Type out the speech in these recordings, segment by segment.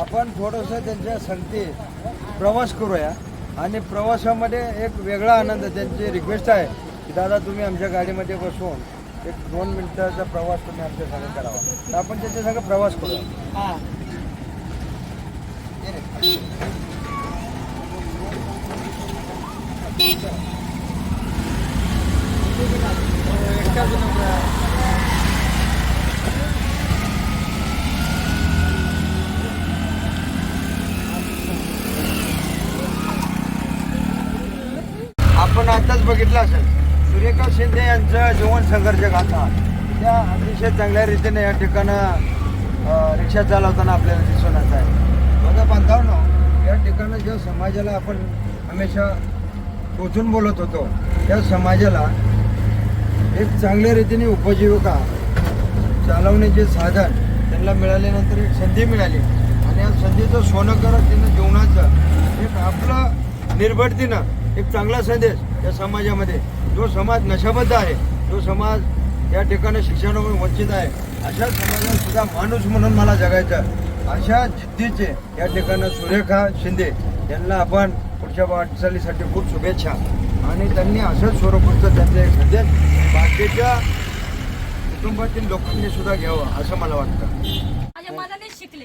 आपण थोडंसं त्यांच्या संगती प्रवास करूया. आणि प्रवासामध्ये एक वेगळा आनंद त्यांची रिक्वेस्ट आहे की दादा तुम्ही आमच्या गाडीमध्ये बसवून एक दोन मिनिटाचा प्रवास तुम्ही आमच्या संग करावा. तर आपण त्यांच्या संग प्रवास करूया. आपण बघितला असेल. सूर्यकांत शिंदे यांचं जीवन संघर्ष गाथा. त्या अतिशय चांगल्या रीतीने या ठिकाणं रिक्षा चालवताना आपल्याला दिसून येत आहे. बघा बांधवांनो या ठिकाणं ज्या समाजाला आपण हमेशा टोचून बोलत होतो त्या समाजाला एक चांगल्या रीतीने उपजीविका चालवण्याचे साधन त्यांना मिळाल्यानंतर एक संधी मिळाली. आणि या संधीचं सोनं करत तिनं जीवनाचं एक आपलं निर्भरतीनं एक चांगला संदेश या समाजामध्ये. जो समाज नशाबद्ध आहे जो समाज या ठिकाणी शिक्षणामुळे वंचित आहे अशा समाजात सुद्धा माणूस म्हणून मला जगायचं अशा जिद्दीचे या ठिकाणी सुरेखा शिंदे यांना आपण पुढच्या वाटचालीसाठी खूप शुभेच्छा. आणि त्यांनी असंच स्वरूपाचं त्यांचं एक संदेश बाकीच्या कुटुंबातील लोकांनी सुद्धा घ्यावं असं मला वाटतं. माझ्या मनाने शिकले.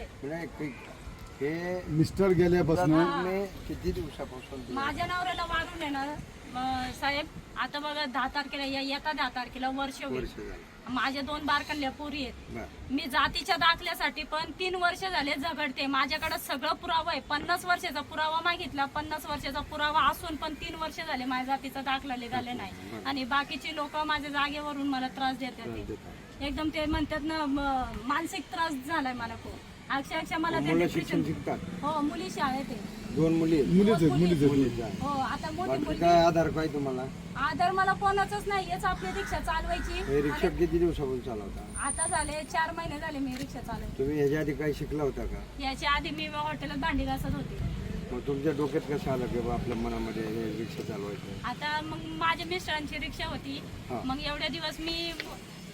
हे मिस्टर गेल्यापासून मी किती दिवसापासून माझ्या नवऱ्याला वारून आहे ना साहेब आता बघा दहा तारखेला या- येता दहा तारखेला वर्ष होईल. वर्ष झालं. माझ्या दोन बारकल्या पोरी आहेत. बरं. मी जातीच्या दाखल्यासाठी पण तीन वर्ष झाले झगडते. माझ्याकडे सगळं पुरावा आहे. पन्नास वर्षाचा पुरावा मागितला पन्नास वर्षाचा पुरावा असून पण तीन वर्ष झाले माझ्या जातीचा दाखला निघाले नाही. आणि बाकीची लोक माझ्या जागेवरून मला त्रास देतात. ते. एकदम ते म्हणतात ना म- मानसिक त्रास झालाय मला खूप. अक्षरशः मला ते मुलं depression- शिक्षण शिकतात. हो मुली शाळेत आहे. दोन मुली आहेत. मुलीच आहेत मुलीच आहेत. मुलीच आहेत. हो आता मोठी बाकी मुलगी काय आधार काय तुम्हाला? आदर मला कोणाचंच नाही हेच आपली रिक्षा चालवायची. रिक्षा आणि किती दिवसापासून चालवता? आता झाले चार महिने झाले मी रिक्षा चालवते. तुम्ही ह्याच्या आधी काही शिकला होता का? याच्या आधी मी हॉटेलात भांडी घासत होते. मग तुमच्या डोक्यात कसं आलं की बा आपल्या मनामध्ये हे रिक्षा चालवायचं? आता मग माझ्या मिस्टरांची रिक्षा होती. हा. मग एवढ्या दिवस मी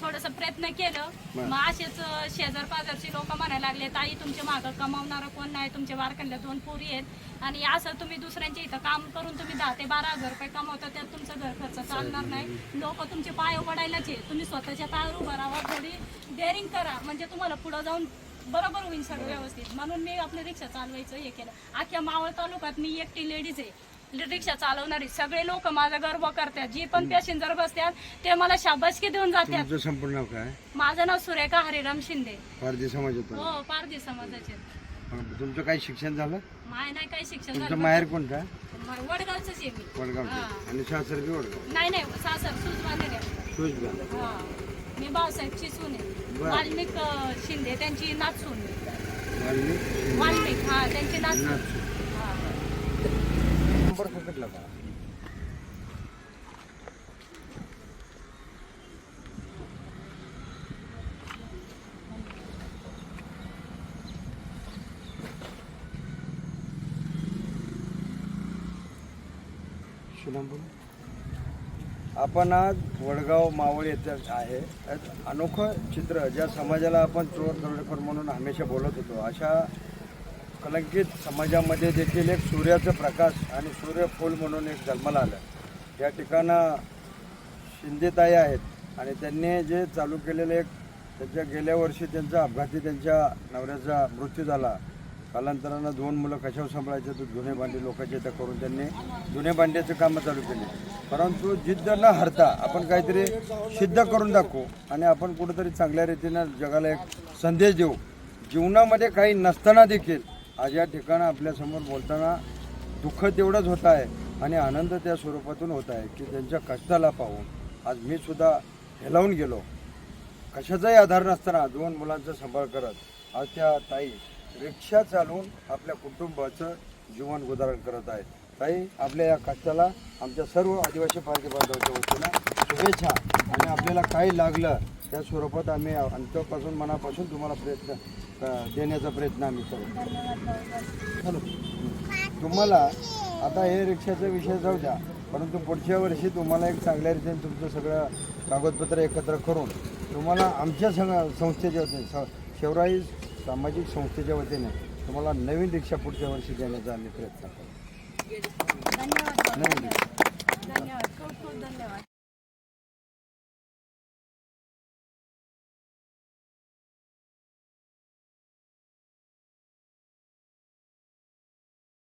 थोडस प्रयत्न केलं. मग असेच शेजार पाजारची लोक म्हणायला लागले ताई तुमच्या मागं कमावणारं कोण नाही? तुमच्या बारकांना दोन पोरी आहेत. आणि असं तुम्ही दुसऱ्यांच्या इथं काम करून तुम्ही दहा ते बारा हजार रुपये कमवता त्यात तुमचं घर खर्च चालणार नाही. लोक तुमचे पाय पडायलाच आहे तुम्ही स्वतःच्या पायावर उभा राहा थोडी डेअरिंग करा. म्हणजे तुम्हाला पुढं जाऊन बरोबर होईल सगळं व्यवस्थित. म्हणून मी आपली रिक्षा चालवायचं हे केलं. अख्ख्या मावळ तालुक्यात मी एकटी लेडीज आहे. रिक्षा चालवणारी सगळे लोक माझा गर्व करतात. जी पण पॅसेंजर बसतात ते मला शाबासकी देऊन जातात. तुमचं संपूर्ण नाव काय? माझं नाव सुरेखा हरिराम शिंदे. भारतीय समाजातून हो पारधी समाजाचे. तुमचं काही शिक्षण झालं? माय नाही काही शिक्षण तुमचं झालं? माहेर कोणतं? मा- वडगावचंच आहे मी. वडगावचं. हा. आणि सासर बी वडगाव? नाही नाही सासर सुजवाने हा. मी भाऊसाहेबची सून आहे. बरं. वाल्मिक अं, शिंदे त्यांची नाच सून. वाल्मिक वाल्मिक हा त्यांची नाच सून. नाथ. पकडला का? आपण आज वडगाव मावळ येथे आहे. अनोखं चित्र ज्या समाजाला आपण चोर दरोडेखोर म्हणून हमेशा बोलत होतो. अशा कलंकित समाजामध्ये देखील एक सूर्याचं प्रकाश आणि सूर्यफूल म्हणून एक जन्माला आलं. या ठिकाणं शिंदेताई आहेत आणि त्यांनी जे चालू केलेलं एक त्यांच्या गेल्या वर्षी त्यांचा अपघाती त्यांच्या नवऱ्याचा मृत्यू झाला. कालांतरानं दोन मुलं कशावर सांभाळायचे तर जुने भांडे लोकांचे इथं करून त्यांनी जुने भांड्याचं कामं चालू केली. परंतु जिद्द न हरता आपण काहीतरी सिद्ध करून दाखवू आणि आपण कुठंतरी चांगल्या रीतीनं जगाला एक संदेश देऊ. जीवनामध्ये काही नसताना देखील आज या ठिकाणं आपल्यासमोर बोलताना दुःख तेवढंच होत आहे आणि आनंद त्या स्वरूपातून होत आहे की त्यांच्या कष्टाला पाहून आज मी सुद्धा हेलावून गेलो. कशाचाही आधार नसताना दोन मुलांचा सांभाळ करत आज त्या ताई रिक्षा चालवून आपल्या कुटुंबाचं जीवन गुजारण करत आहेत. ताई आपल्या या कष्टाला आमच्या सर्व आदिवासी पार्टी बांधवाच्या वतीनं शुभेच्छा. आणि आपल्याला काही लागलं त्या स्वरूपात आम्ही अंतपासून मनापासून तुम्हाला प्रयत्न देण्याचा प्रयत्न आम्ही करू हॅलो. तुम्हाला आता हे रिक्षाचा विषय जाऊ द्या परंतु पुढच्या वर्षी तुम्हाला एक चांगल्या रीतीने तुमचं सगळं कागदपत्र एकत्र करून तुम्हाला आमच्या संघ संस्थेच्या वतीने स- शिवराई सामाजिक संस्थेच्या वतीने तुम्हाला नवीन रिक्षा पुढच्या वर्षी देण्याचा आम्ही प्रयत्न करू धन्यवाद. नवीन रिक्षा. धन्यवाद. खूप खूप धन्यवाद.